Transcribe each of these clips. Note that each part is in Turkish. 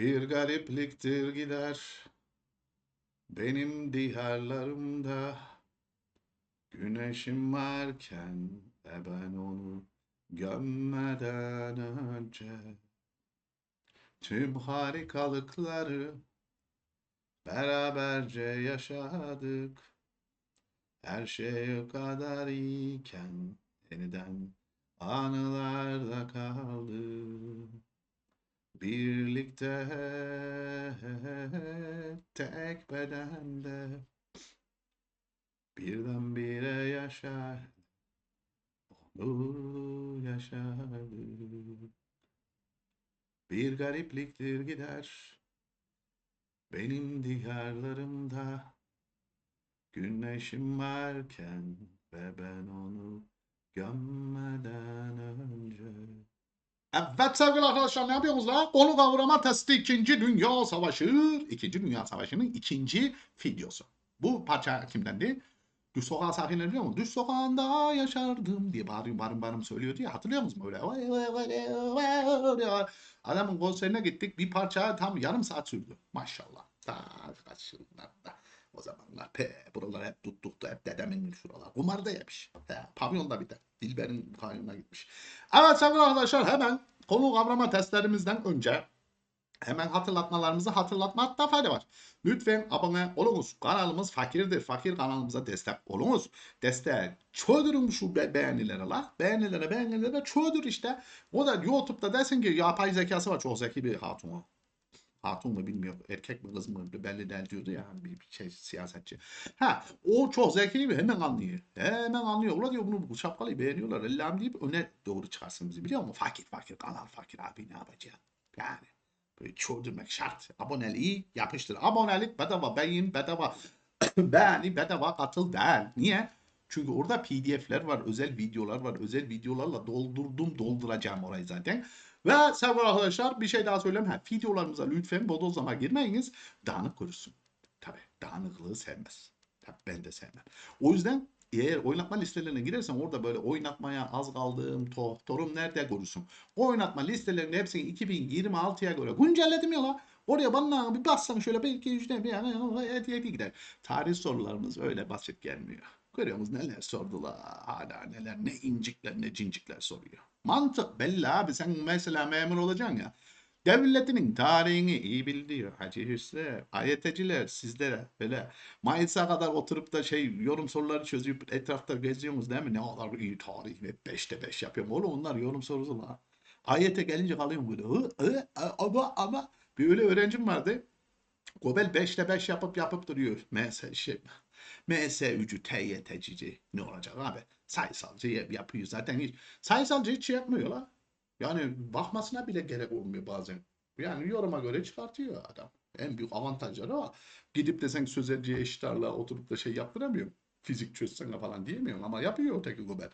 Bir garipliktir gider. Benim diyarlarımda Güneşim varken ve ben onu gömmeden önce. Tüm harikalıkları beraberce yaşadık. Her şey o kadar iyiken yeniden anılarda kaldı Birlikte tek bedende birdenbire yaşar onu yaşadık. Bir garipliktir gider benim diyarlarımda güneşim varken ve ben onu gömmeden önce. Evet sevgili arkadaşlar ne yapıyorsunuz la? Konu kavrama testi 2. Dünya Savaşı. 2. Dünya Savaşı'nın ikinci videosu. Bu parça kimdendi? Düz sokağı sakinleri biliyor musun? Düz sokağında yaşardım diye bağırıyor bağırım bağırım söylüyordu ya hatırlıyor musunuz böyle? Vay vay vay vay. Adamın konserine gittik bir parça tam yarım saat sürdü. Maşallah. Ta kaç yıllarda. O zamanlar pe buralar hep tuttuktu hep dedemin şuralar. Kumarda yemiş. He, pavyonda bir de. Dilber'in pavyonuna gitmiş. Evet sevgili arkadaşlar hemen konu kavrama testlerimizden önce hemen hatırlatmalarımızı hatırlatmakta fayda var. Lütfen abone olunuz. Kanalımız fakirdir. Fakir kanalımıza destek olunuz. Destek çöldürün şu be beğenilere la. Beğenilere beğenilere çöldür işte. O da YouTube'da desin ki yapay zekası var. Çok zeki bir hatun o. Hatun mu bilmiyorum. Erkek mi kız mı belli değil diyordu ya bir şey siyasetçi. Ha o çok zeki mi hemen anlıyor. Hemen anlıyor. Ulan diyor bunu bu şapkalıyı beğeniyorlar. Ellam deyip öne doğru çıkarsın bizi biliyor musun? Fakir fakir kanal fakir abi ne yapacağım? Yani böyle çoğdurmak şart. Aboneliği yapıştır. Abonelik bedava beğen bedava beğeni bedava katıl değil. Niye? Çünkü orada pdf'ler var, özel videolar var. Özel videolarla doldurdum, dolduracağım orayı zaten. Ve sevgili arkadaşlar bir şey daha söyleyeyim. Ha, videolarımıza lütfen bodozlama girmeyiniz. Dağınık görürsün. Tabii dağınıklığı sevmez. Tabii ben de sevmem. O yüzden eğer oynatma listelerine girersen orada böyle oynatmaya az kaldığım tohtorum nerede görürsün. O oynatma listelerinin hepsini 2026'ya göre güncelledim ya la. Oraya bana bir bassan şöyle belki işte bir yani hediye gider. Tarih sorularımız öyle basit gelmiyor. Görüyorsunuz neler sordular. Hala neler ne incikler ne cincikler soruyor. Mantık belli abi. Sen mesela memur olacaksın ya. Devletinin tarihini iyi biliyor Hacı Hüsrev. AYT'ciler sizlere böyle Mayıs'a kadar oturup da şey yorum soruları çözüp etrafta geziyorsunuz değil mi? Ne kadar iyi tarih ve 5'te 5 yapıyorum. Oğlum onlar yorum sorusu la. AYT gelince kalıyorum böyle. Hı, hı, ama ama bir öyle öğrencim vardı. Gobel 5'te 5 yapıp yapıp duruyor. MS şey. MS ücü TYT'cici ne olacak abi? Sayısalcı yapıyor zaten hiç. Sayısalcı hiç yapmıyor la. Yani bakmasına bile gerek olmuyor bazen. Yani yoruma göre çıkartıyor adam. En büyük avantajları o. Gidip de sen sözelciye eşit oturup da şey yaptıramıyorum. Fizik çözsene falan diyemiyorum ama yapıyor öteki Gobel.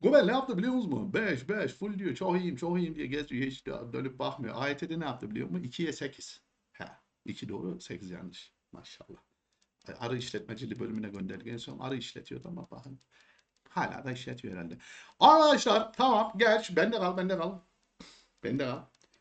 Gobel ne yaptı biliyor musunuz? 5 5 full diyor. Çok iyiyim çok iyiyim diye geziyor. Hiç dönüp bakmıyor. AYT'de ne yaptı biliyor musun? 2'ye 8. He. 2 doğru 8 yanlış. Maşallah. Arı işletmeciliği bölümüne gönderdik. En son arı işletiyordu ama bakın. Hala da işletiyor herhalde. Arkadaşlar tamam geç. Bende kal bende kal. Bende kal.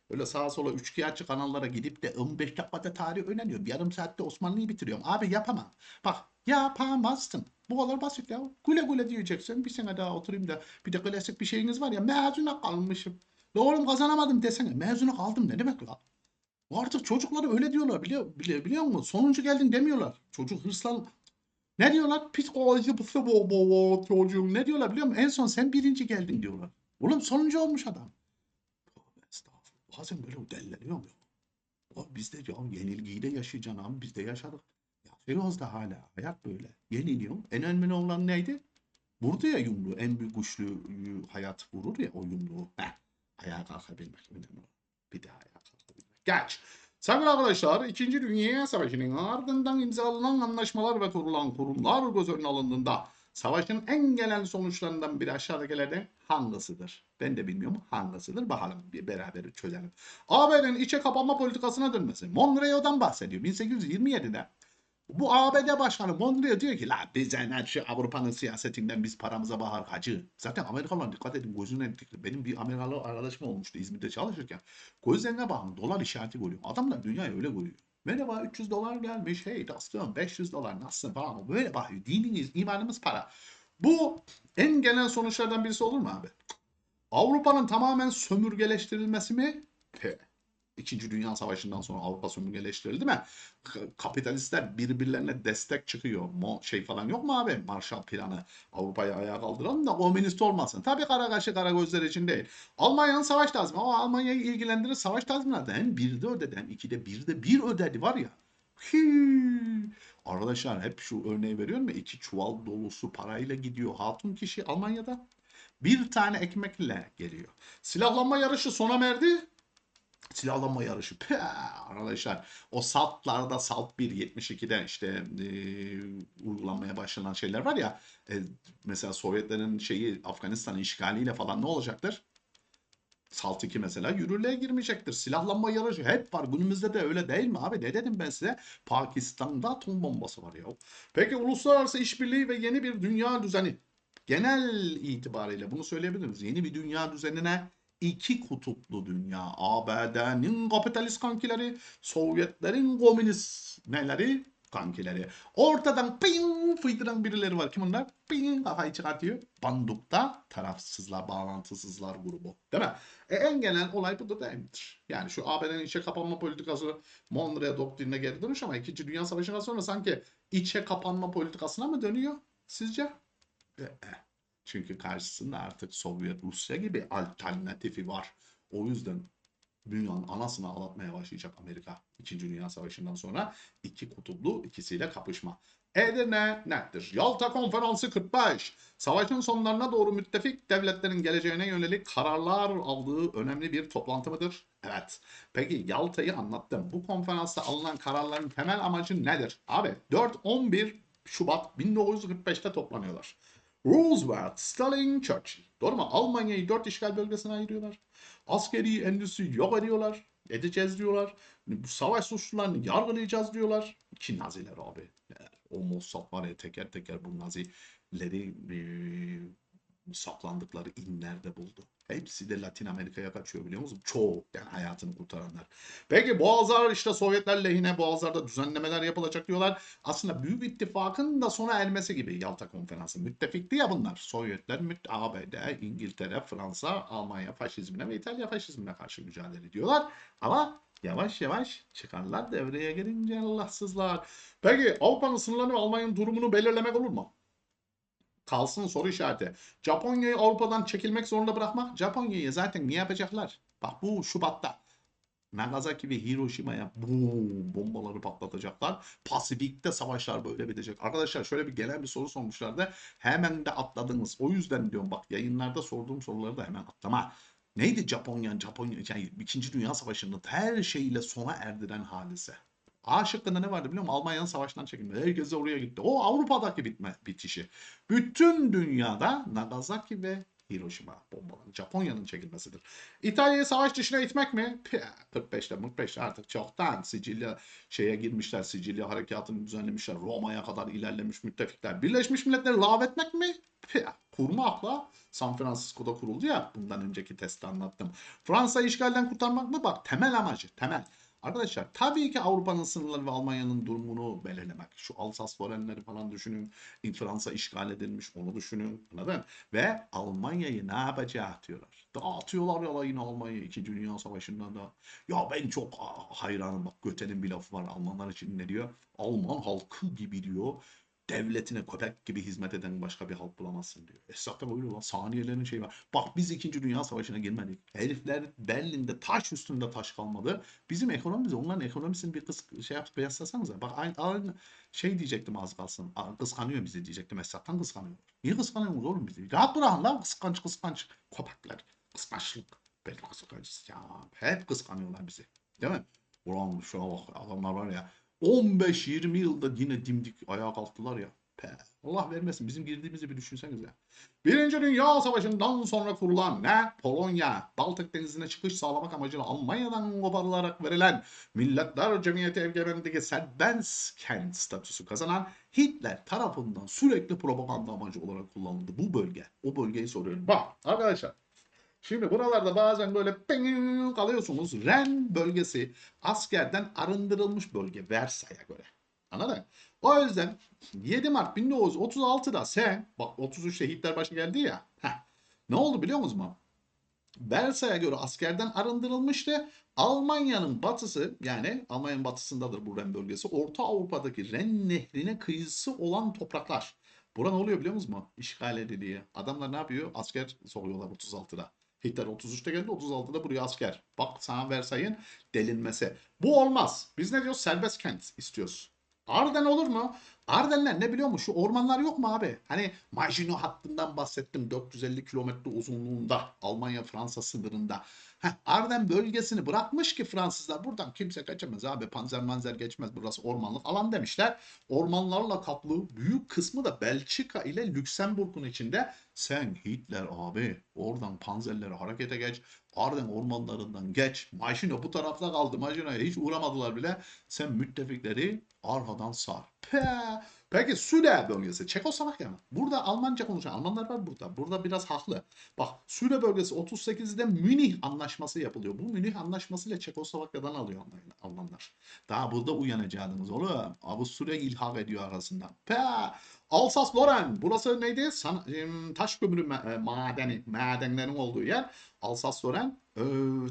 Öyle sağa sola üçkağıtçı kanallara gidip de 15 dakikada tarih öğreniyorum. Yarım saatte Osmanlı'yı bitiriyorum. Abi yapamam. Bak yapamazsın. Bu kadar basit ya. Güle güle diyeceksin. Bir sene daha oturayım da bir de klasik bir şeyiniz var ya mezuna kalmışım. La oğlum kazanamadım desene. Mezuna kaldım ne demek la? Artık çocuklara öyle diyorlar biliyor, biliyor, biliyor musun? Sonuncu geldin demiyorlar. Çocuk hırslan. Ne diyorlar? Psikoloji bu bu çocuğum. Ne diyorlar biliyor musun? En son sen birinci geldin diyorlar. Oğlum sonuncu olmuş adam. Bazen böyle deliriyor mu? Biz de ya yenilgiyi de yaşayacaksın abi. Biz de yaşadık. Yaşıyoruz da hala. Hayat böyle. Yeniliyor. En önemli olan neydi? Vurdu ya yumruğu. En büyük güçlü hayat vurur ya o yumruğu. Heh. Ayağa kalkabilmek önemli. Bir daha kalkabilmek. Geç. Sevgili arkadaşlar, 2. Dünya Savaşı'nın ardından imzalanan anlaşmalar ve kurulan kurumlar göz önüne alındığında savaşın en genel sonuçlarından biri aşağıdakilerden hangisidir? Ben de bilmiyorum hangisidir. Bakalım bir beraber çözelim. AB'nin içe kapanma politikasına dönmesi. Monreo'dan bahsediyor. 1827'de Bu ABD Başkanı Mondrio diyor ki la bize ne şu Avrupa'nın siyasetinden biz paramıza bakar hacı. Zaten Amerikalılar dikkat edin gözüne dikkat. Benim bir Amerikalı arkadaşım olmuştu İzmir'de çalışırken. Gözlerine bakın dolar işareti görüyor. Adamlar dünyayı öyle görüyor. Merhaba 300 dolar gelmiş. Hey dostum 500 dolar nasılsın falan. Böyle bakıyor. Dininiz, imanımız para. Bu en genel sonuçlardan birisi olur mu abi? Avrupa'nın tamamen sömürgeleştirilmesi mi? He. İkinci Dünya Savaşı'ndan sonra Avrupa sömürgeleştirildi mi? Kapitalistler birbirlerine destek çıkıyor. Mo şey falan yok mu abi? Marshall planı. Avrupa'yı ayağa kaldıralım da komünist olmasın. Tabii kara kaşı kara gözler için değil. Almanya'nın savaş tazminatı ama Almanya'yı ilgilendirir savaş tazminatı. Hem birde ödedi hem ikide birde bir ödedi var ya. Hii. Arkadaşlar hep şu örneği veriyorum ya iki çuval dolusu parayla gidiyor hatun kişi Almanya'da. Bir tane ekmekle geliyor. Silahlanma yarışı sona erdi. Silahlanma yarışı. Pah! Arkadaşlar o saltlarda salt 1 72'de işte e, uygulanmaya başlanan şeyler var ya e, mesela Sovyetlerin şeyi Afganistan'ın işgaliyle falan ne olacaktır? Salt 2 mesela yürürlüğe girmeyecektir. Silahlanma yarışı hep var. Günümüzde de öyle değil mi abi? Ne dedim ben size? Pakistan'da atom bombası var ya. Peki uluslararası işbirliği ve yeni bir dünya düzeni. Genel itibariyle bunu söyleyebiliriz. Yeni bir dünya düzenine iki kutuplu dünya. ABD'nin kapitalist kankileri, Sovyetlerin komünist neleri? Kankileri. Ortadan ping fıydıran birileri var. Kim onlar? Ping kafayı çıkartıyor. Bandukta tarafsızlar, bağlantısızlar grubu. Değil mi? E, en genel olay bu da değil midir? Yani şu ABD'nin içe kapanma politikası Monroe doktrinine geri dönüş ama 2. Dünya Savaşı'ndan sonra sanki içe kapanma politikasına mı dönüyor sizce? E, e. Çünkü karşısında artık Sovyet Rusya gibi alternatifi var. O yüzden dünyanın anasını ağlatmaya başlayacak Amerika 2. Dünya Savaşı'ndan sonra iki kutuplu ikisiyle kapışma. Edirne nettir. Yalta Konferansı 45. Savaşın sonlarına doğru müttefik devletlerin geleceğine yönelik kararlar aldığı önemli bir toplantı mıdır? Evet. Peki Yalta'yı anlattım. Bu konferansta alınan kararların temel amacı nedir? Abi 4-11 Şubat 1945'te toplanıyorlar. Roosevelt, Stalin, Churchill. Doğru mu? Almanya'yı dört işgal bölgesine ayırıyorlar. Askeri endüstri yok ediyorlar. Edeceğiz diyorlar. Bu savaş suçlularını yargılayacağız diyorlar. Ki Naziler abi. O Mossad var ya teker teker bu Nazileri eee, saklandıkları inlerde buldu. Hepsi de Latin Amerika'ya kaçıyor biliyor musun? Çoğu yani hayatını kurtaranlar. Peki Boğazlar işte Sovyetler lehine Boğazlar'da düzenlemeler yapılacak diyorlar. Aslında Büyük İttifak'ın da sona ermesi gibi Yalta Konferansı. Müttefikti ya bunlar. Sovyetler, ABD, İngiltere, Fransa, Almanya faşizmine ve İtalya faşizmine karşı mücadele ediyorlar. Ama yavaş yavaş çıkarlar devreye girince Allahsızlar. Peki Avrupa'nın sınırlarını ve Almanya'nın durumunu belirlemek olur mu? Kalsın soru işareti. Japonya'yı Avrupa'dan çekilmek zorunda bırakmak. Japonya'yı zaten ne yapacaklar? Bak bu Şubat'ta. Nagasaki ve Hiroşima'ya bombaları patlatacaklar. Pasifik'te savaşlar böyle bitecek. Arkadaşlar şöyle bir genel bir soru sormuşlardı. Hemen de atladınız. O yüzden diyorum bak yayınlarda sorduğum soruları da hemen atlama. Neydi Japonya, Japonya, yani 2. Dünya Savaşı'nın her şeyle sona erdiren hadise? A şıkkında ne vardı biliyor musun? Almanya'nın savaştan çekilmesi. Herkes oraya gitti. O Avrupa'daki bitme, bitişi. Bütün dünyada Nagasaki ve Hiroşima bombaları. Japonya'nın çekilmesidir. İtalya'yı savaş dışına itmek mi? Pih, 45'te 45'te artık çoktan Sicilya şeye girmişler. Sicilya harekatını düzenlemişler. Roma'ya kadar ilerlemiş müttefikler. Birleşmiş Milletleri lağvetmek mi? Kurmakla San Francisco'da kuruldu ya. Bundan önceki testi anlattım. Fransa işgalden kurtarmak mı? Bak temel amacı. Temel. Arkadaşlar tabii ki Avrupa'nın sınırları ve Almanya'nın durumunu belirlemek. Şu Alsas-Lorenleri falan düşünün. Fransa işgal edilmiş onu düşünün. Anladın? Ve Almanya'yı ne yapacak diyorlar. Dağıtıyorlar ya yine Almanya'yı 2. Dünya Savaşı'ndan da. Ya ben çok ah, hayranım. Bak Göte'nin bir lafı var Almanlar için ne diyor? Alman halkı gibi diyor. Devletine köpek gibi hizmet eden başka bir halk bulamazsın diyor. Esnafta böyle lan saniyelerin şeyi var. Bak biz 2. Dünya Savaşı'na girmedik. Herifler Berlin'de taş üstünde taş kalmadı. Bizim ekonomimiz onların ekonomisini bir kıs şey yap kıyaslasanıza. Bak aynı, aynı şey diyecektim az kalsın. Kıskanıyor bizi diyecektim. Esnaftan kıskanıyor. Niye kıskanıyorsunuz oğlum bizi? Rahat bırakın lan kıskanç kıskanç. Köpekler. Kıskançlık. Ben kıskanç ya. Hep kıskanıyorlar bizi. Değil mi? Ulan şuna bak adamlar var ya 15-20 yılda yine dimdik ayağa kalktılar ya. Pe, Allah vermesin. Bizim girdiğimizi bir düşünsenize. Birinci Dünya Savaşı'ndan sonra kurulan ne? Polonya, Baltık Denizi'ne çıkış sağlamak amacıyla Almanya'dan koparılarak verilen Milletler Cemiyeti egemenliği serbest kent statüsü kazanan Hitler tarafından sürekli propaganda amacı olarak kullanıldı bu bölge. O bölgeyi soruyorum. Bak arkadaşlar. Şimdi buralarda bazen böyle kalıyorsunuz. Ren bölgesi askerden arındırılmış bölge Versay'a göre. Anladın? O yüzden 7 Mart 1936'da sen bak 33'te Hitler başa geldi ya. Heh, ne oldu biliyor musunuz mu? Versay'a göre askerden arındırılmıştı. Almanya'nın batısı yani Almanya'nın batısındadır bu Ren bölgesi. Orta Avrupa'daki Ren nehrine kıyısı olan topraklar. Bura ne oluyor biliyor musunuz mu? İşgal ediliyor. Adamlar ne yapıyor? Asker sokuyorlar 36'da. Hitler 33'te geldi 36'da buraya asker. Bak sana Versay'ın delinmesi. Bu olmaz. Biz ne diyoruz? Serbest kent istiyoruz. Arden olur mu? Ardenler ne biliyor musun? Şu ormanlar yok mu abi? Hani Maginot hattından bahsettim. 450 kilometre uzunluğunda Almanya-Fransa sınırında. Heh, Arden bölgesini bırakmış ki Fransızlar buradan kimse kaçamaz abi. Panzer manzer geçmez burası ormanlık alan demişler. Ormanlarla kaplı büyük kısmı da Belçika ile Lüksemburg'un içinde. Sen Hitler abi oradan panzerleri harekete geç. Arden ormanlarından geç. Maginot bu tarafta kaldı. Maginot'a hiç uğramadılar bile. Sen müttefikleri arkadan sar. Pe. Peki Süle bölgesi. Çekoslovakya mı? Burada Almanca konuşan Almanlar var burada. Burada biraz haklı. Bak Süle bölgesi 38'de Münih Anlaşması yapılıyor. Bu Münih Anlaşması ile Çekoslovakya'dan alıyor Almanlar. Daha burada uyanacaksınız oğlum. Avusturya ilhak ediyor arasından. Pe. Alsas Loren. Burası neydi? San, taş kömürü e, madeni, madenlerin olduğu yer. Alsas Loren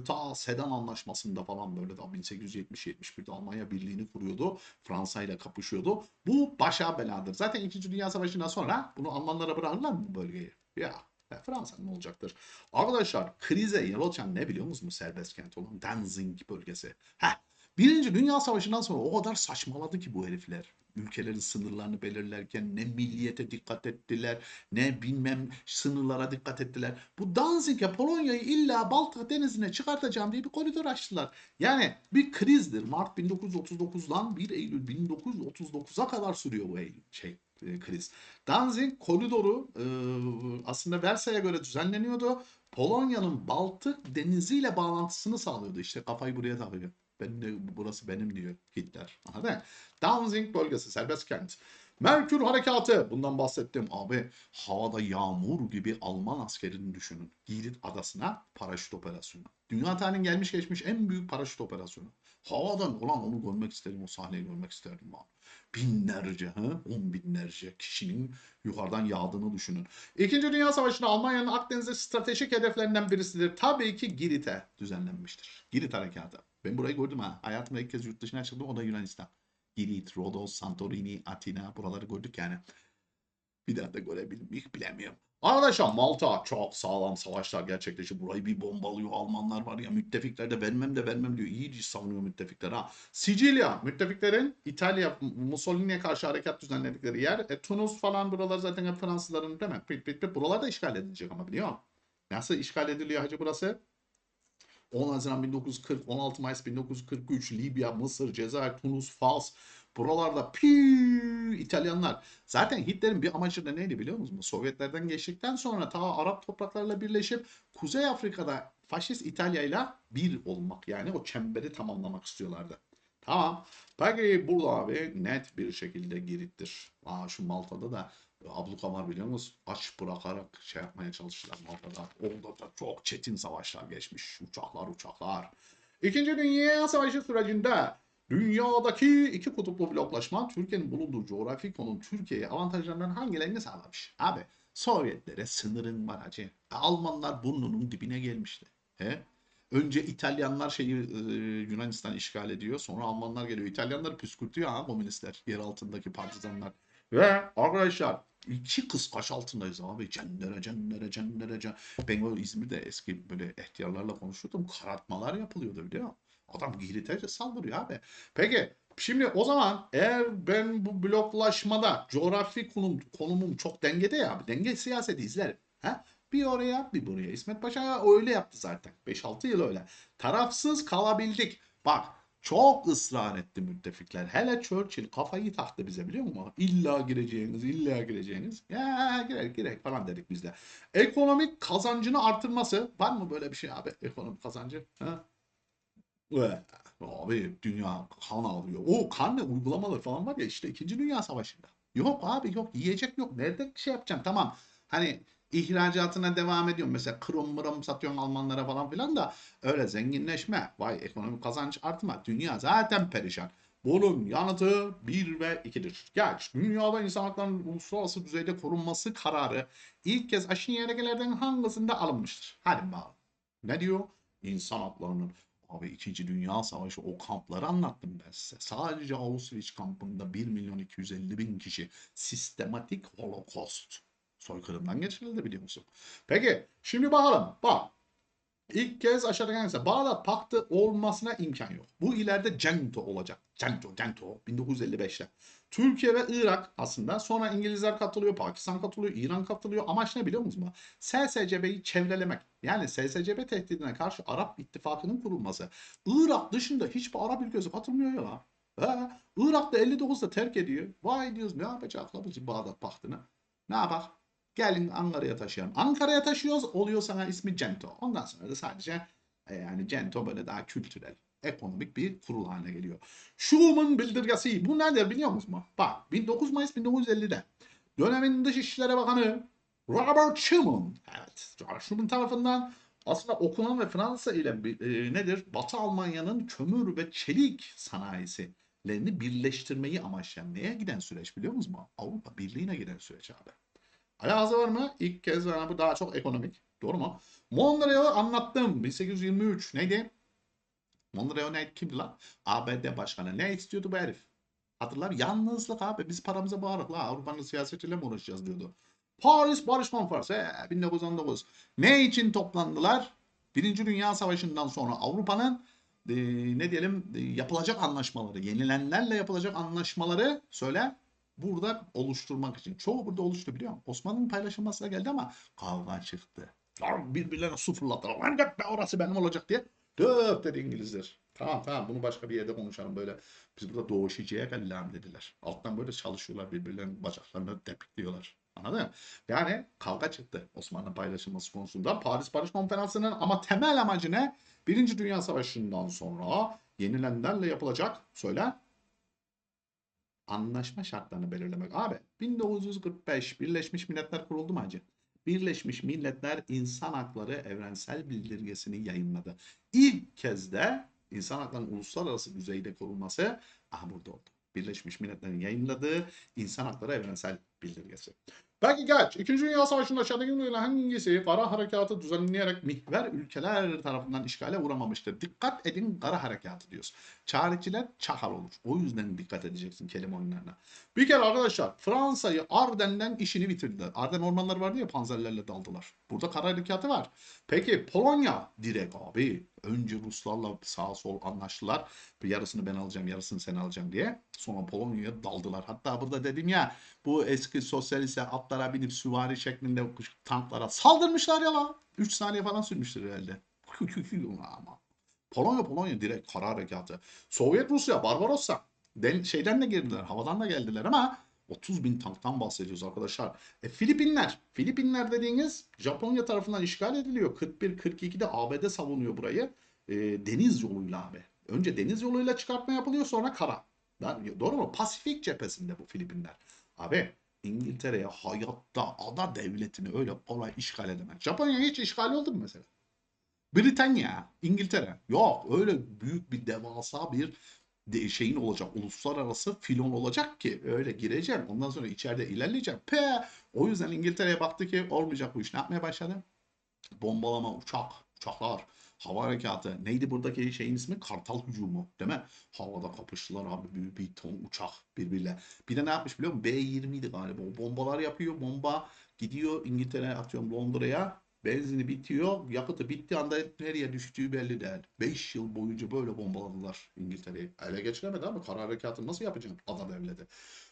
ta Sedan Anlaşması'nda falan böyle daha 1870-71'de Almanya Birliği'ni kuruyordu. Fransa ile kapışıyordu. Bu başa beladır. Zaten 2. Dünya Savaşı'ndan sonra bunu Almanlara bırakırlar mı bu bölgeyi? Ya Fransa'nın olacaktır. Arkadaşlar krize yol açan ne biliyor musunuz? Serbest kent olan Danzig bölgesi. Heh, Birinci Dünya Savaşı'ndan sonra o kadar saçmaladı ki bu herifler. Ülkelerin sınırlarını belirlerken ne milliyete dikkat ettiler, ne bilmem sınırlara dikkat ettiler. Bu Danzig'e Polonya'yı illa Baltık Denizi'ne çıkartacağım diye bir koridor açtılar. Yani bir krizdir. Mart 1939'dan 1 Eylül 1939'a kadar sürüyor bu Eylül, şey e, kriz. Danzig koridoru e, aslında Versay'a göre düzenleniyordu. Polonya'nın Baltık Denizi ile bağlantısını sağlıyordu. İşte kafayı buraya takıyor. Ben de, burası benim diyor Hitler. Anladın? Danzig bölgesi serbest kent. Merkür harekatı. Bundan bahsettim abi. Havada yağmur gibi Alman askerini düşünün. Girit adasına paraşüt operasyonu. Dünya tarihinin gelmiş geçmiş en büyük paraşüt operasyonu. Havadan ulan onu görmek isterim. O sahneyi görmek isterdim abi. Binlerce, ha? on binlerce kişinin yukarıdan yağdığını düşünün. İkinci Dünya Savaşı'nda Almanya'nın Akdeniz'de stratejik hedeflerinden birisidir. Tabii ki Girit'e düzenlenmiştir. Girit harekatı. Ben burayı gördüm ha. Hayatımda ilk kez yurt dışına çıktım. O da Yunanistan. Girit, Rodos, Santorini, Atina buraları gördük yani. Bir daha da görebilmek bilemiyorum. Arkadaşlar Malta çok sağlam savaşlar gerçekleşiyor. Burayı bir bombalıyor. Almanlar var ya müttefikler de vermem de vermem diyor. İyice savunuyor müttefikler ha. Sicilya müttefiklerin İtalya Mussolini'ye karşı harekat düzenledikleri yer. E, Tunus falan buralar zaten hep Fransızların değil mi? Pit pit pit. Buralar da işgal edilecek ama biliyor musun? Nasıl işgal ediliyor hacı burası? 10 Haziran 1940, 16 Mayıs 1943, Libya, Mısır, Cezayir, Tunus, Fas. Buralarda piii İtalyanlar. Zaten Hitler'in bir amacı da neydi biliyor musunuz? Sovyetlerden geçtikten sonra ta Arap topraklarla birleşip Kuzey Afrika'da faşist İtalya ile bir olmak. Yani o çemberi tamamlamak istiyorlardı. Tamam. Peki burada abi net bir şekilde Girit'tir. Aa, şu Malta'da da abluka var biliyor musunuz? Aç bırakarak şey yapmaya çalıştılar Malta'da. Orada da çok çetin savaşlar geçmiş. Uçaklar uçaklar. İkinci Dünya Savaşı sürecinde dünyadaki iki kutuplu bloklaşma Türkiye'nin bulunduğu coğrafi konum Türkiye'ye avantajlarından hangilerini sağlamış? Abi Sovyetlere sınırın var hacı. Almanlar burnunun dibine gelmişti. He? Önce İtalyanlar şeyi e, Yunanistan işgal ediyor. Sonra Almanlar geliyor. İtalyanları püskürtüyor ha komünistler. Yer altındaki partizanlar. Ve arkadaşlar iki kıskaç altındayız abi. Cennere cennere cennere cennere. Ben o İzmir'de eski böyle ihtiyarlarla konuşuyordum. Karartmalar yapılıyordu biliyor musun? Adam Girit'e saldırıyor abi. Peki şimdi o zaman eğer ben bu bloklaşmada coğrafi konum, konumum çok dengede ya abi. Denge siyaseti izlerim. Ha? Bir oraya bir buraya. İsmet Paşa öyle yaptı zaten. 5-6 yıl öyle. Tarafsız kalabildik. Bak Çok ısrar etti müttefikler. Hele Churchill kafayı taktı bize biliyor musun? İlla gireceğiniz, illa gireceğiniz. Ya girek girek falan dedik biz de. Ekonomik kazancını artırması. Var mı böyle bir şey abi? Ekonomik kazancı. Ha? Abi dünya kan alıyor. O kan ne uygulamaları falan var ya işte 2. Dünya Savaşı'nda. Yok abi yok yiyecek yok. Nerede şey yapacağım tamam. Hani ihracatına devam ediyorum. Mesela krom mırım satıyorsun Almanlara falan filan da öyle zenginleşme. Vay ekonomik kazanç artma. Dünya zaten perişan. Bunun yanıtı 1 ve 2'dir. Geç. Dünyada insan haklarının uluslararası düzeyde korunması kararı ilk kez aşın yergelerden hangisinde alınmıştır? Hadi bakalım. Ne diyor? İnsan haklarının Abi 2. Dünya Savaşı o kampları anlattım ben size. Sadece Auschwitz kampında 1 milyon 250 bin kişi sistematik holocaust soykırımdan geçirildi musun? Peki şimdi bakalım. Bak. İlk kez aşağıdaki hangisi? Bağdat Paktı olmasına imkan yok. Bu ileride CENTO olacak. CENTO, CENTO 1955'te. Türkiye ve Irak aslında sonra İngilizler katılıyor, Pakistan katılıyor, İran katılıyor. Amaç ne biliyor musunuz? SSCB'yi çevrelemek. Yani SSCB tehdidine karşı Arap ittifakının kurulması. Irak dışında hiçbir Arap ülkesi katılmıyor ya. He, Irak'ta 59'da terk ediyor. Vay diyoruz ne yapacaklar bu Bağdat Paktı'nı? Ne yapak? Gelin Ankara'ya taşıyalım. Ankara'ya taşıyoruz oluyor sana ismi Cento. Ondan sonra da sadece e, yani Cento böyle daha kültürel, ekonomik bir kurul haline geliyor. Schuman bildirgesi. Bu nedir biliyor musun? Bak 19 Mayıs 1950'de dönemin Dışişleri Bakanı Robert Schuman. Evet Schuman tarafından aslında okunan ve Fransa ile e, nedir? Batı Almanya'nın kömür ve çelik sanayisilerini birleştirmeyi amaçlayan neye giden süreç biliyor musunuz? Avrupa Birliği'ne giden süreç abi. Alakası var mı? İlk kez yani bu daha çok ekonomik. Doğru mu? Monreal'ı anlattım. 1823 neydi? Monreal neydi? Kimdi lan? ABD başkanı. Ne istiyordu bu herif? Hatırlar Yalnızlık abi. Biz paramıza bağırık la. Avrupa'nın siyasetiyle mi uğraşacağız diyordu. Paris Barış Konferansı. He, 1919. Ne için toplandılar? Birinci Dünya Savaşı'ndan sonra Avrupa'nın e, ne diyelim e, yapılacak anlaşmaları, yenilenlerle yapılacak anlaşmaları söyle burada oluşturmak için. Çoğu burada oluştu biliyor musun? Osmanlı'nın paylaşılmasına geldi ama kavga çıktı. Birbirlerine su fırlattılar. Lan be orası benim olacak diye. Döp dedi İngilizler. Tamam tamam bunu başka bir yerde konuşalım böyle. Biz burada doğuşacağız ellam dediler. Alttan böyle çalışıyorlar birbirlerinin bacaklarını tepikliyorlar. Anladın mı? Yani kavga çıktı Osmanlı paylaşılması konusunda. Paris Barış Konferansı'nın ama temel amacı ne? Birinci Dünya Savaşı'ndan sonra yenilenlerle yapılacak söyle anlaşma şartlarını belirlemek. Abi 1945 Birleşmiş Milletler kuruldu mu hacı? Birleşmiş Milletler İnsan Hakları Evrensel Bildirgesini yayınladı. İlk kez de insan haklarının uluslararası düzeyde korunması aha burada oldu. Birleşmiş Milletler'in yayınladığı İnsan Hakları Evrensel Bildirgesi. Peki geç. İkinci Dünya Savaşı'nda aşağıdaki ülkelerden hangisi kara harekatı düzenleyerek mihver ülkeler tarafından işgale uğramamıştır? Dikkat edin kara harekatı diyoruz. Çareciler çakal olur. O yüzden dikkat edeceksin kelime oyunlarına. Bir kere arkadaşlar Fransa'yı Arden'den işini bitirdiler. Arden ormanları vardı ya panzerlerle daldılar. Burada kara harekatı var. Peki Polonya direkt abi. Önce Ruslarla sağ sol anlaştılar. Yarısını ben alacağım, yarısını sen alacaksın diye. Sonra Polonya'ya daldılar. Hatta burada dedim ya bu eski sosyalist atlara binip süvari şeklinde tanklara saldırmışlar ya lan. 3 saniye falan sürmüştür herhalde. Ama. Polonya Polonya direkt kara harekatı. Sovyet Rusya Barbarossa Den, şeyden de girdiler, havadan da geldiler ama 30 bin tanktan bahsediyoruz arkadaşlar. E, Filipinler, Filipinler dediğiniz Japonya tarafından işgal ediliyor. 41-42'de ABD savunuyor burayı. E, deniz yoluyla abi. Önce deniz yoluyla çıkartma yapılıyor sonra kara. Doğru mu? Pasifik cephesinde bu Filipinler. Abi İngiltere'ye hayatta ada devletini öyle kolay işgal edemez. Japonya hiç işgal oldu mu mesela? Britanya, İngiltere. Yok öyle büyük bir devasa bir şeyin olacak, uluslararası filon olacak ki öyle gireceğim. Ondan sonra içeride ilerleyeceğim. Pe! O yüzden İngiltere'ye baktı ki olmayacak bu iş. Ne yapmaya başladı? Bombalama, uçak, uçaklar, hava harekatı. Neydi buradaki şeyin ismi? Kartal hücumu değil mi? Havada kapıştılar abi bir, bir ton uçak birbiriyle. Bir de ne yapmış biliyor musun? B-20 idi galiba. O bombalar yapıyor. Bomba gidiyor İngiltere atıyorum Londra'ya Benzini bitiyor. Yakıtı bittiği anda nereye düştüğü belli değil. 5 yıl boyunca böyle bombaladılar İngiltere'yi. Ele geçiremedi ama kara harekatını nasıl yapacaksın ada devleti?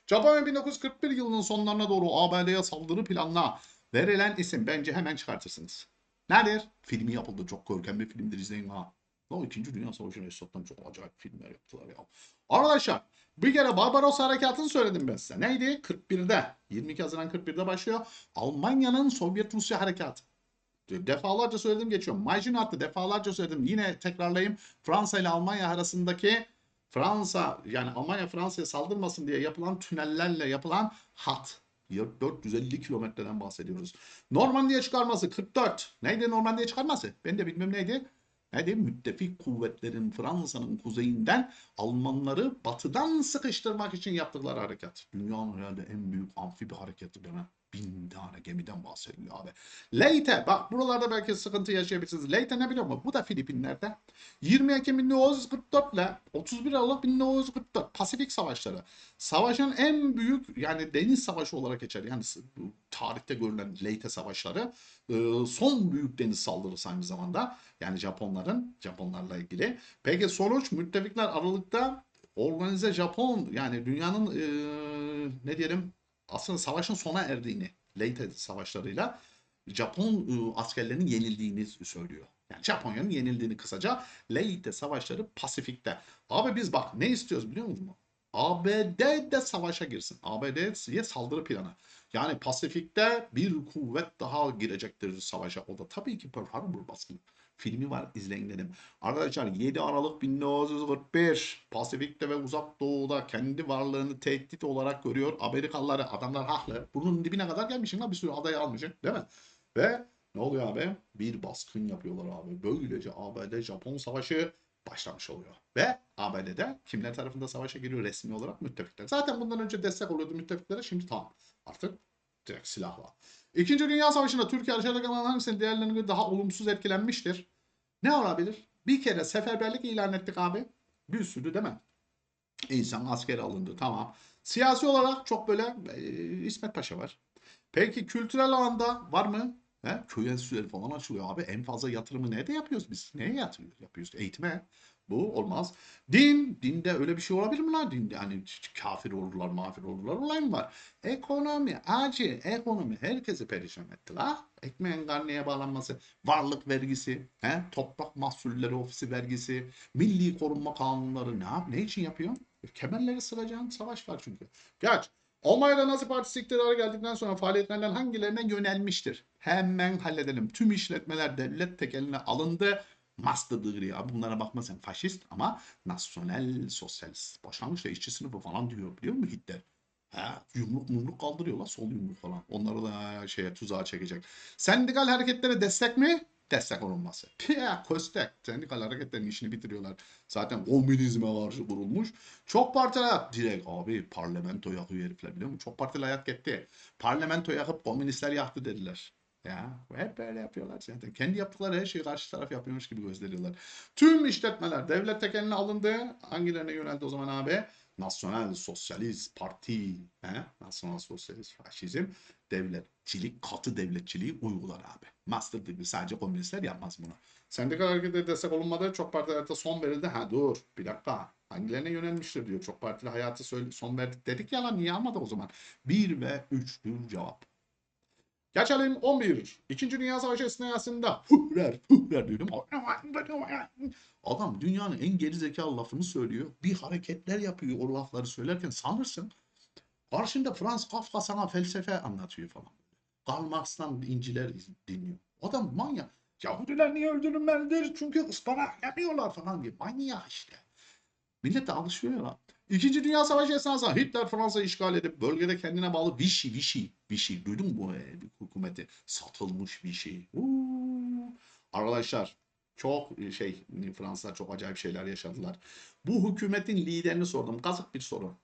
Japonya 1941 yılının sonlarına doğru ABD'ye saldırı planına verilen isim bence hemen çıkartırsınız. Nedir? Filmi yapıldı. Çok görkemli bir filmdir izleyin ha. O 2. Dünya Savaşı'nı Esat'tan çok acayip filmler yaptılar ya. Arkadaşlar bir kere Barbaros Harekatı'nı söyledim ben size. Neydi? 41'de. 22 Haziran 41'de başlıyor. Almanya'nın Sovyet Rusya Harekatı. Defalarca söyledim geçiyorum. Majin attı defalarca söyledim. Yine tekrarlayayım. Fransa ile Almanya arasındaki Fransa yani Almanya Fransa'ya saldırmasın diye yapılan tünellerle yapılan hat. 450 kilometreden bahsediyoruz. Normandiya çıkarması 44. Neydi Normandiya çıkarması? Ben de bilmem neydi. Neydi? Müttefik kuvvetlerin Fransa'nın kuzeyinden Almanları batıdan sıkıştırmak için yaptıkları harekat. Dünyanın herhalde en büyük amfibi hareketi dönem. Bin tane gemiden bahsediliyor abi. Leyte bak buralarda belki sıkıntı yaşayabilirsiniz. Leyte ne biliyor musun? Bu da Filipinler'de. 20 Ekim 1944 ile 31 Aralık 1944 Pasifik Savaşları. Savaşın en büyük yani deniz savaşı olarak geçer. Yani tarihte görülen Leyte Savaşları son büyük deniz saldırısı aynı zamanda. Yani Japonların, Japonlarla ilgili. Peki sonuç müttefikler Aralık'ta organize Japon yani dünyanın e, ne diyelim aslında savaşın sona erdiğini Leyte savaşlarıyla Japon e, askerlerinin yenildiğini söylüyor. Yani Japonya'nın yenildiğini kısaca Leyte savaşları Pasifik'te. Abi biz bak ne istiyoruz biliyor musun? ABD de savaşa girsin. ABD'ye saldırı planı. Yani Pasifik'te bir kuvvet daha girecektir savaşa. O da tabii ki Pearl Harbor baskını. Filmi var izleyin dedim. Arkadaşlar 7 Aralık 1941 Pasifik'te ve Uzak Doğu'da kendi varlığını tehdit olarak görüyor. Amerikalıları adamlar haklı. Bunun dibine kadar gelmişsin lan bir sürü adayı almışsın değil mi? Ve ne oluyor abi? Bir baskın yapıyorlar abi. Böylece ABD-Japon savaşı başlamış oluyor. Ve ABD'de kimler tarafında savaşa giriyor resmi olarak müttefikler. Zaten bundan önce destek oluyordu müttefiklere şimdi tamam. Artık direkt silahla. İkinci Dünya Savaşı'nda Türkiye aşağıda kalan hangisinin diğerlerine göre daha olumsuz etkilenmiştir? Ne olabilir? Bir kere seferberlik ilan ettik abi. Bir sürü değil mi? İnsan askere alındı tamam. Siyasi olarak çok böyle e, İsmet Paşa var. Peki kültürel alanda var mı? He? Köy enstitüleri falan açılıyor abi. En fazla yatırımı nerede yapıyoruz biz? Neye yatırıyoruz? Yapıyoruz eğitime. Bu olmaz. Din, dinde öyle bir şey olabilir mi lan? Dinde hani kafir olurlar, mafir olurlar olay mı var? Ekonomi, acı, ekonomi herkesi perişan etti la. Ekmeğin karneye bağlanması, varlık vergisi, he? toprak mahsulleri ofisi vergisi, milli korunma kanunları ne yap, ne için yapıyor? Kemerleri sıracağın savaş var çünkü. Geç. Almanya'da Nazi Partisi iktidara geldikten sonra faaliyetlerinden hangilerine yönelmiştir? Hemen halledelim. Tüm işletmeler devlet tekeline alındı. Master degree abi bunlara bakma sen faşist ama nasyonel sosyalist. Başlangıçta işçi sınıfı falan diyor biliyor musun Hitler? Ha, yumruk mumruk kaldırıyorlar sol yumruk falan. Onları da şeye tuzağa çekecek. Sendikal hareketlere destek mi? Destek olunması. Piyah köstek. Sendikal hareketlerin işini bitiriyorlar. Zaten komünizme karşı kurulmuş. Çok partili hayat. Direkt abi parlamento yakıyor herifler biliyor musun? Çok partili hayat gitti. Parlamento yakıp komünistler yaktı dediler. Ya hep böyle yapıyorlar zaten. Kendi yaptıkları her şeyi karşı taraf yapıyormuş gibi gösteriyorlar. Tüm işletmeler devlet tekeline alındı. Hangilerine yöneldi o zaman abi? Nasyonel Sosyalist Parti, he? Nasyonel Sosyalist Faşizm, devletçilik, katı devletçiliği uygular abi. Master degree sadece komünistler yapmaz bunu. Sendikal harekete destek olunmadı. Çok partilerde son verildi. Ha dur bir dakika. Hangilerine yönelmiştir diyor. Çok partili hayatı son verdik dedik ya lan niye almadı o zaman? 1 ve 3'tür cevap. Geçelim 11. İkinci Dünya Savaşı esnasında Führer, Führer diyorum. Adam dünyanın en geri zekalı lafını söylüyor. Bir hareketler yapıyor o lafları söylerken sanırsın. Karşında Frans Kafka sana felsefe anlatıyor falan. Karl Marx'tan inciler dinliyor. Adam manyak. Yahudiler niye öldürülmelidir? Çünkü ıspanak yapıyorlar falan gibi. Manyak işte. Millet de alışıyor ya. İkinci Dünya Savaşı esnasında Hitler Fransa'yı işgal edip bölgede kendine bağlı Vichy, Vichy, Vichy duydun mu bu e, hükümeti? Satılmış Vichy. Uuu. Arkadaşlar çok e, şey Fransızlar çok acayip şeyler yaşadılar. Bu hükümetin liderini sordum. Kazık bir soru.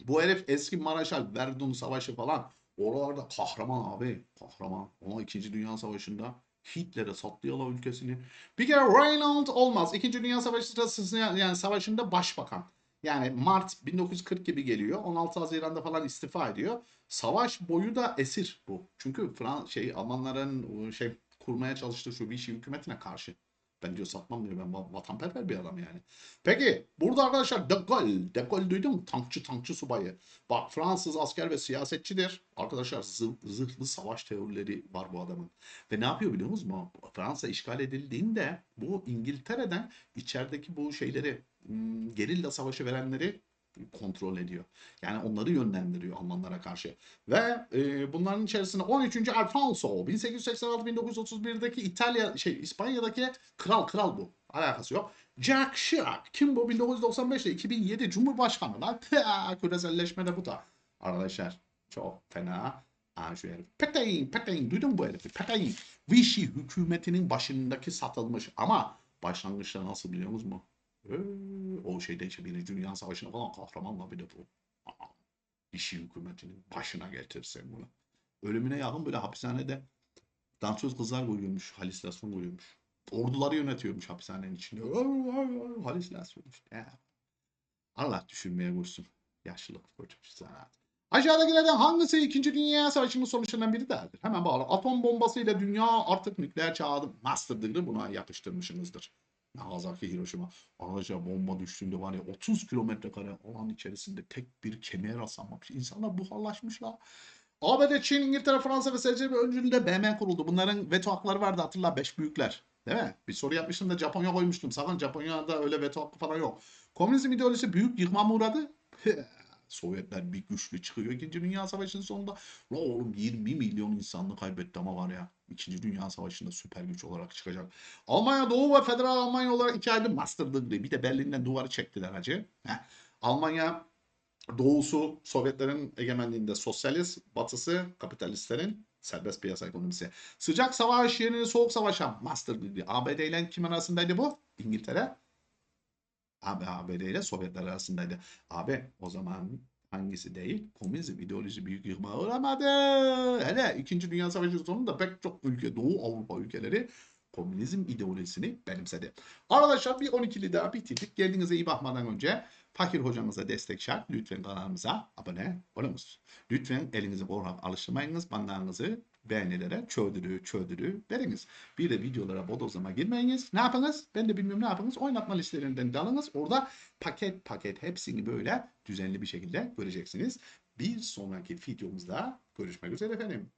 Bu herif eski Maraşal Verdun Savaşı falan. Oralarda kahraman abi. Kahraman. Ama 2. Dünya Savaşı'nda Hitler'e sattı ülkesini. Bir kere Reynold olmaz. İkinci Dünya Savaşı sırasında yani savaşında başbakan. Yani Mart 1940 gibi geliyor. 16 Haziran'da falan istifa ediyor. Savaş boyu da esir bu. Çünkü Frans şey Almanların şey kurmaya çalıştığı şu Vichy hükümetine karşı. Ben diyor satmam diyor. Ben va- vatanperver bir adam yani. Peki burada arkadaşlar De Gaulle. De Gaulle duydun mu? Tankçı tankçı subayı. Bak Fransız asker ve siyasetçidir. Arkadaşlar zı- zırhlı savaş teorileri var bu adamın. Ve ne yapıyor biliyor musunuz? Fransa işgal edildiğinde bu İngiltere'den içerideki bu şeyleri hmm, gerilla savaşı verenleri kontrol ediyor. Yani onları yönlendiriyor Almanlara karşı. Ve e, bunların içerisinde 13. Alfonso 1886-1931'deki İtalya şey İspanya'daki kral kral bu. Alakası yok. Jack Chirac kim bu 1995'te 2007 Cumhurbaşkanı lan küreselleşmede bu da. Arkadaşlar çok fena. Ha şu herif. Petain, Petain duydun mu bu herifi? Petain. Vichy hükümetinin başındaki satılmış ama başlangıçta nasıl biliyor musunuz mu? Ee, o şeyde işte Birinci Dünya Savaşı'na falan kahramanla bir de bu. Aa, Vichy hükümetinin başına getirsen bunu. Ölümüne yakın böyle hapishanede dansöz kızlar koyuyormuş, halüsinasyon koyuyormuş. Orduları yönetiyormuş hapishanenin içinde. Halüsinasyon işte. Allah düşünmeye vursun. Yaşlılık koca bir sanat. Aşağıdakilerden hangisi 2. Dünya Savaşı'nın sonuçlarından biri değildir? Hemen bağlı. Atom bombasıyla dünya artık nükleer çağda master degree buna yapıştırmışsınızdır. Nagasaki Hiroşima. Arkadaşlar bomba düştüğünde var ya 30 kilometre kare alan içerisinde tek bir kemer rastlanmamış. İnsanlar buharlaşmışlar. ABD, Çin, İngiltere, Fransa ve SCB öncülüğünde BM kuruldu. Bunların veto hakları vardı hatırla 5 büyükler. Değil mi? Bir soru yapmıştım da Japonya koymuştum. Sakın Japonya'da öyle veto hakkı falan yok. Komünizm ideolojisi büyük yıkıma mı uğradı? Sovyetler bir güçlü çıkıyor. İkinci Dünya Savaşı'nın sonunda la oğlum 20 milyon insanlık kaybetti ama var ya. İkinci Dünya Savaşı'nda süper güç olarak çıkacak. Almanya Doğu ve Federal Almanya olarak iki ayrı master degree. Bir de Berlin'den duvarı çektiler hacı. Heh. Almanya doğusu Sovyetlerin egemenliğinde sosyalist, batısı kapitalistlerin serbest piyasa ekonomisi. Sıcak savaş yerini soğuk savaşa master degree. ABD ile kim arasındaydı bu? İngiltere. ABD ile Sovyetler arasındaydı. Abi o zaman hangisi değil? Komünizm ideoloji büyük yıkıma uğramadı. Hele 2. Dünya Savaşı sonunda pek çok ülke, Doğu Avrupa ülkeleri komünizm ideolojisini benimsedi. Arkadaşlar bir 12'li daha bitirdik. Geldiğinize iyi bakmadan önce Fakir hocamıza destek şart. Lütfen kanalımıza abone olunuz. Lütfen elinizi korkak alıştırmayınız. Bandlarınızı beğenilere çöldürü çöldürü veriniz. Bir de videolara bodozlama girmeyiniz. Ne yapınız? Ben de bilmiyorum ne yapınız. Oynatma listelerinden de alınız. Orada paket paket hepsini böyle düzenli bir şekilde göreceksiniz. Bir sonraki videomuzda görüşmek üzere efendim.